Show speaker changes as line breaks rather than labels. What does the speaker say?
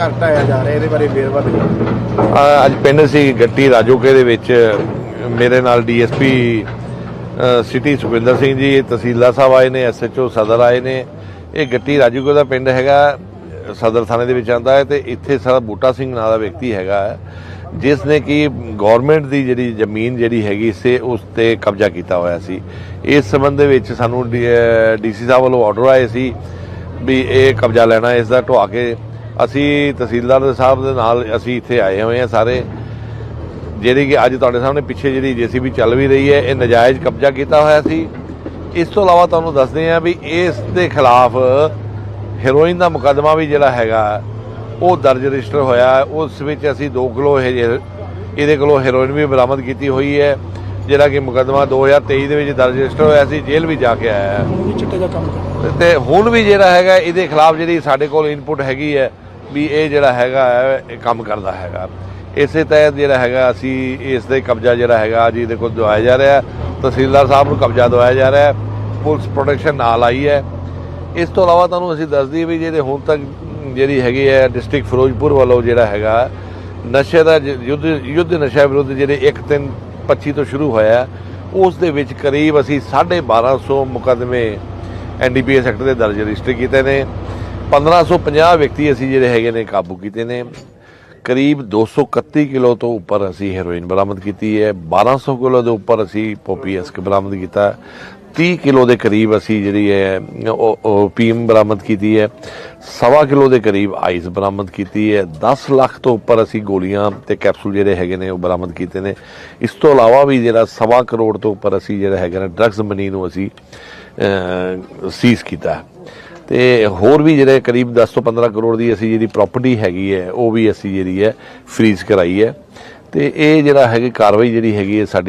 ਘਰ ਢਾਇਆ ਜਾ ਰਿਹਾ ਇਹਦੇ ਬਾਰੇ ਵੇਰਵਾ ਦਿਓ
ਅ, ਅੱਜ ਪਿੰਡ ਸੀ ਗੱਟੀ ਰਾਜੋਕੇ ਦੇ ਵਿੱਚ ਮੇਰੇ ਨਾਲ ਡੀਐਸਪੀ ਸਿਟੀ ਸੁਖਵਿੰਦਰ ਸਿੰਘ ਜੀ ਤਹਿਸੀਲਦਾਰ ਸਾਹਿਬ ਆਏ ਨੇ ਐਸਐਚਓ ਸਦਰ ਆਏ ਨੇ। ਇਹ ਗੱਟੀ ਰਾਜੋਕੇ ਦਾ ਪਿੰਡ ਹੈਗਾ ਸਦਰ ਥਾਣੇ ਦੇ ਵਿੱਚ ਆਉਂਦਾ ਹੈ ਤੇ ਇੱਥੇ ਸਾਡਾ ਬੂਟਾ ਸਿੰਘ ਨਾਂ ਦਾ ਵਿਅਕਤੀ ਹੈਗਾ ਹੈ, ਜਿਸ ਨੇ ਕਿ ਗਵਰਨਮੈਂਟ ਦੀ ਜਿਹੜੀ ਜ਼ਮੀਨ ਜਿਹੜੀ ਹੈਗੀ ਸੀ ਉਸ ਤੇ ਕਬਜ਼ਾ ਕੀਤਾ ਹੋਇਆ ਸੀ। ਇਸ ਸੰਬੰਧ ਦੇ ਵਿੱਚ ਸਾਨੂੰ ਡੀਸੀ ਸਾਹਿਬ ਵੱਲੋਂ ਆਰਡਰ ਆਏ ਸੀ ਵੀ ਇਹ ਕਬਜ਼ਾ ਲੈਣਾ ਇਸ ਦਾ ਢਵਾ ਕੇ ਅਸੀਂ ਤਹਿਸੀਲਦਾਰ ਸਾਹਿਬ ਦੇ ਨਾਲ ਅਸੀਂ ਇੱਥੇ ਆਏ ਹੋਏ ਹਾਂ ਸਾਰੇ। ਜਿਹੜੀ ਕਿ ਅੱਜ ਤੁਹਾਡੇ ਸਾਹਮਣੇ ਪਿੱਛੇ ਜਿਹੜੀ ਜੀਸੀਬੀ ਚੱਲ ਵੀ ਰਹੀ ਹੈ ਇਹ ਨਜਾਇਜ਼ ਕਬਜ਼ਾ ਕੀਤਾ ਹੋਇਆ ਸੀ। ਇਸ ਤੋਂ ਇਲਾਵਾ ਤੁਹਾਨੂੰ ਦੱਸਦੇ ਹਾਂ ਵੀ ਇਸ ਦੇ ਖਿਲਾਫ ਹੈਰੋਇਨ ਦਾ ਮੁਕੱਦਮਾ ਵੀ ਜਿਹੜਾ ਹੈਗਾ ਉਹ ਦਰਜ ਰਜਿਸਟਰ ਹੋਇਆ। ਉਸ ਵਿੱਚ ਅਸੀਂ 2 ਕਿਲੋ ਇਹ ਇਹਦੇ ਕੋਲੋਂ ਹੈਰੋਇਨ ਵੀ ਬਰਾਮਦ ਕੀਤੀ ਹੋਈ ਹੈ ਜਿਹੜਾ ਕਿ ਮੁਕੱਦਮਾ 2023 ਦੇ ਵਿੱਚ ਦਰਜ ਰਜਿਸਟਰ ਹੋਇਆ ਸੀ ਜੇਲ੍ਹ ਵੀ ਜਾ ਕੇ ਆਇਆ ਹੈ। ਤੇ ਹੁਣ ਵੀ ਜਿਹੜਾ ਹੈਗਾ ਇਹਦੇ ਖਿਲਾਫ ਜਿਹੜੀ ਸਾਡੇ ਕੋਲ ਇਨਪੁਟ ਹੈਗੀ ਹੈ ਵੀ ਇਹ ਜਿਹੜਾ ਹੈਗਾ ਹੈ, ਇਹ ਕੰਮ ਕਰਦਾ ਹੈਗਾ। ਇਸੇ ਤਹਿਤ ਜਿਹੜਾ ਹੈਗਾ ਅਸੀਂ ਇਸ ਦੇ ਕਬਜ਼ਾ ਜਿਹੜਾ ਹੈਗਾ ਜੀ ਦੇਖੋ ਦਵਾਇਆ ਜਾ ਰਿਹਾ। ਤਹਿਸੀਲਦਾਰ ਸਾਹਿਬ ਨੂੰ ਕਬਜ਼ਾ ਦਵਾਇਆ ਜਾ ਰਿਹਾ। ਪੁਲਿਸ ਪ੍ਰੋਟੈਕਸ਼ਨ ਨਾਲ ਆਈ ਹੈ। ਇਸ ਤੋਂ ਇਲਾਵਾ ਤੁਹਾਨੂੰ ਅਸੀਂ ਦੱਸ ਦਈਏ ਵੀ ਜਿਹੜੇ ਹੁਣ ਤੱਕ ਜਿਹੜੀ ਹੈਗੀ ਹੈ ਡਿਸਟ੍ਰਿਕਟ ਫਿਰੋਜ਼ਪੁਰ ਵੱਲੋਂ ਜਿਹੜਾ ਹੈਗਾ ਨਸ਼ੇ ਦਾ ਯੁੱਧ ਯੁੱਧ ਨਸ਼ਾ ਵਿਰੁੱਧ ਜਿਹੜੇ 1 3 25 ਤੋਂ ਸ਼ੁਰੂ ਹੋਇਆ ਉਸ ਦੇ ਵਿੱਚ ਕਰੀਬ ਅਸੀਂ 1250 ਮੁਕੱਦਮੇ ਐਨਡੀਪੀਐਸ ਐਕਟ ਦੇ ਦਰਜ ਰਜਿਸਟਰ ਕੀਤੇ ਨੇ। 1550 ਵਿਅਕਤੀ ਅਸੀਂ ਜਿਹੜੇ ਹੈਗੇ ਨੇ ਕਾਬੂ ਕੀਤੇ ਨੇ। ਕਰੀਬ 231 ਕਿਲੋ ਤੋਂ ਉੱਪਰ ਅਸੀਂ ਹੈਰੋਇਨ ਬਰਾਮਦ ਕੀਤੀ ਹੈ। 1200 ਕਿਲੋ ਦੇ ਉੱਪਰ ਅਸੀਂ ਪੋਪੀਐਸ ਬਰਾਮਦ ਕੀਤਾ 30 ਕਿਲੋ ਦੇ ਕਰੀਬ ਅਸੀਂ ਜਿਹੜੀ ਹੈ, ਉਹ ਪੀਮ ਬਰਾਮਦ ਕੀਤੀ ਹੈ। ਸਵਾ ਕਿਲੋ ਦੇ ਕਰੀਬ ਆਈਸ ਬਰਾਮਦ ਕੀਤੀ ਹੈ। 10 ਲੱਖ ਤੋਂ ਉੱਪਰ ਅਸੀਂ ਗੋਲੀਆਂ ਤੇ ਕੈਪਸੂਲ ਜਿਹੜੇ ਹੈਗੇ ਨੇ, ਉਹ ਬਰਾਮਦ ਕੀਤੇ ਨੇ। ਇਸ ਤੋਂ ਇਲਾਵਾ ਵੀ ਜਿਹੜਾ ਸਵਾ ਕਰੋੜ ਤੋਂ ਉੱਪਰ ਅਸੀਂ ਜਿਹੜਾ ਹੈਗਾ ਨਾ ਡਰੱਗਸ ਮਨੀ ਨੂੰ ਅਸੀਂ ਸੀਜ਼ ਕੀਤਾ ਹੈ। ਤੇ ਹੋਰ ਵੀ ਜਿਹੜੇ ਕਰੀਬ 10 ਤੋਂ 15 ਕਰੋੜ ਦੀ ਅਸੀਂ ਜਿਹੜੀ ਪ੍ਰਾਪਰਟੀ ਹੈਗੀ ਹੈ, ਉਹ ਵੀ ਅਸੀਂ ਜਿਹੜੀ ਹੈ ਫ੍ਰੀਜ਼ ਕਰਾਈ ਹੈ। ਤੇ ਇਹ ਜਿਹੜਾ ਹੈਗੀ ਕਾਰਵਾਈ ਜਿਹੜੀ ਹੈਗੀ ਹੈ ਸਾਡੀ